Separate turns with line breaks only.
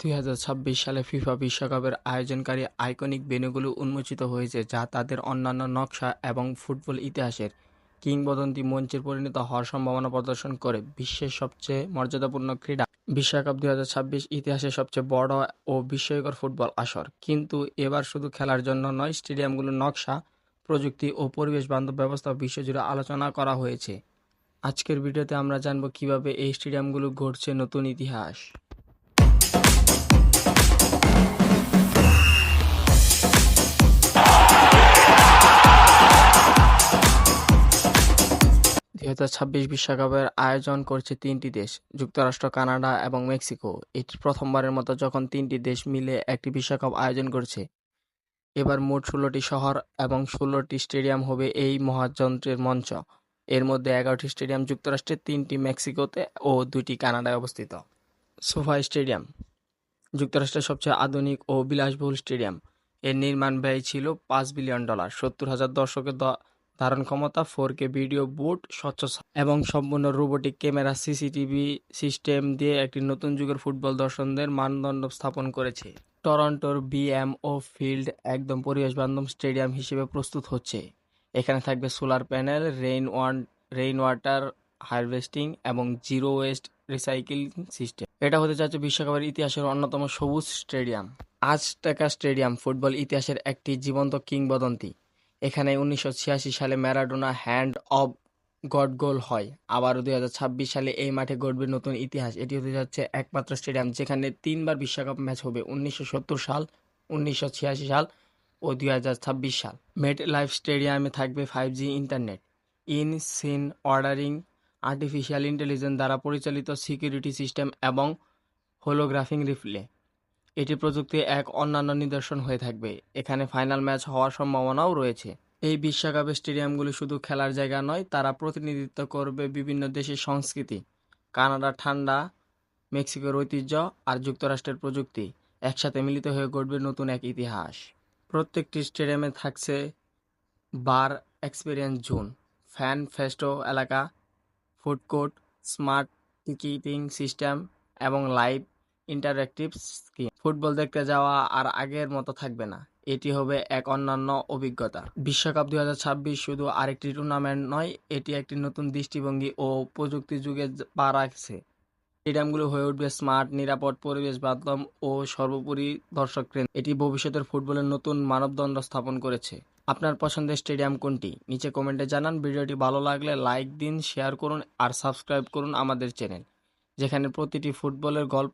দুই হাজার ছাব্বিশ সালে ফিফা বিশ্বকাপের আয়োজনকারী আইকনিক ভেন্যুগুলো উন্মোচিত হয়েছে, যা তাদের অন্যান্য নকশা এবং ফুটবল ইতিহাসের কিংবদন্তি মঞ্চে পরিণত হওয়ার সম্ভাবনা প্রদর্শন করে। বিশ্বের সবচেয়ে মর্যাদাপূর্ণ ক্রীড়া বিশ্বকাপ দুই হাজার ছাব্বিশ ইতিহাসের সবচেয়ে বড় ও বিস্ময়কর ফুটবল আসর। কিন্তু এবার শুধু খেলার জন্য নয় স্টেডিয়ামগুলোর নকশা, প্রযুক্তি ও পরিবেশ বান্ধব ব্যবস্থা বিশ্বজুড়ে আলোচনা করা হয়েছে। আজকের ভিডিওতে আমরা জানব কীভাবে এই স্টেডিয়ামগুলো ঘটছে নতুন ইতিহাস। দুই হাজার ছাব্বিশ বিশ্বকাপের আয়োজন করছে তিনটি দেশ, যুক্তরাষ্ট্র, কানাডা এবং মেক্সিকো। এটি প্রথমবারের মতো যখন তিনটি দেশ মিলে একটি বিশ্বকাপ আয়োজন করছে। এবার মোট ষোলোটি শহর এবং ষোলোটি স্টেডিয়াম হবে এই মহাযন্ত্রের মঞ্চ। এর মধ্যে এগারোটি স্টেডিয়াম যুক্তরাষ্ট্রের, তিনটি মেক্সিকোতে ও দুটি কানাডায় অবস্থিত। সোফা স্টেডিয়াম, যুক্তরাষ্ট্রের সবচেয়ে আধুনিক ও বিলাসবহুল স্টেডিয়াম। এর নির্মাণ ব্যয় ছিল পাঁচ বিলিয়ন ডলার। সত্তর হাজার দর্শকের ধারণ ক্ষমতা ফোর কে ভিডিও বুট স্বচ্ছ এবং সম্পূর্ণ রোবোটিক ক্যামেরা সিসিটিভি সিস্টেম দিয়ে একটি নতুন যুগের ফুটবল দর্শকদের মানদণ্ড স্থাপন করেছে। টরন্টোর বিএমও ফিল্ড একদম পরিবেশ বান্ধব স্টেডিয়াম হিসেবে প্রস্তুত হচ্ছে। এখানে থাকবে solar panel rain one rain water harvesting এবং জিরো ওয়েস্ট রিসাইক্লিং সিস্টেম এটা হতে যাচ্ছে বিশ্বকাপের ইতিহাসের অন্যতম সবুজ স্টেডিয়াম আজটেকা স্টেডিয়াম ফুটবল ইতিহাসের একটি জীবন্ত কিংবদন্তি। এখানে উনিশশো ছিয়াশি সালে Maradona hand of God goal হয়। আবার দু হাজার ছাব্বিশ সালে এই মাঠে গড়বে নতুন ইতিহাস। এটি হতে যাচ্ছে একমাত্র স্টেডিয়াম যেখানে তিনবার বিশ্বকাপ ম্যাচ হবে, উনিশশো সত্তর সাল, উনিশশো ছিয়াশি সাল ও দুই হাজার ছাব্বিশ সাল। মেট লাইফ স্টেডিয়ামে থাকবে five G internet in seat ordering artificial intelligence দ্বারা পরিচালিত সিকিউরিটি সিস্টেম এবং হোলোগ্রাফিং রিপ্লে এটি প্রযুক্তি এক অন্যান্য নিদর্শন হয়ে থাকবে। এখানে ফাইনাল ম্যাচ হওয়ার সম্ভাবনাও রয়েছে। এই বিশ্বকাপের স্টেডিয়ামগুলি শুধু খেলার জায়গা নয়, তারা প্রতিনিধিত্ব করবে বিভিন্ন দেশের সংস্কৃতি। কানাডা ঠান্ডা, মেক্সিকোর ঐতিহ্য আর যুক্তরাষ্ট্রের প্রযুক্তি একসাথে মিলিত হয়ে গড়বে নতুন এক ইতিহাস। প্রত্যেকটি স্টেডিয়ামে থাকছে বার এক্সপিরিয়েন্স জোন, ফ্যান ফেস্টো এলাকা, food court, smart ticketing system এবং লাইভ ইন্টারঅ্যাক্টিভ স্ক্রিন ফুটবল দেখতে যাওয়া আর আগের মতো থাকবে না। এটি হবে এক অন্যান্য অভিজ্ঞতা। বিশ্বকাপ দুই শুধু আরেকটি টুর্নামেন্ট নয়, এটি একটি নতুন দৃষ্টিভঙ্গি ও প্রযুক্তি যুগে পা রাখছে। স্টেডিয়ামগুলো হয়ে উঠবে স্মার্ট, নিরাপদ, পরিবেশ বান্ধব ও সর্বোপরি দর্শক কেন্দ্র এটি ভবিষ্যতের ফুটবলের নতুন মানবদণ্ড স্থাপন করেছে। আপনার পছন্দের স্টেডিয়াম কোনটি? নিচে কমেন্টে জানান। ভিডিওটি ভালো লাগলে লাইক দিন, শেয়ার করুন আর সাবস্ক্রাইব করুন আমাদের চ্যানেল, যেখানে প্রতিটি ফুটবলের গল্প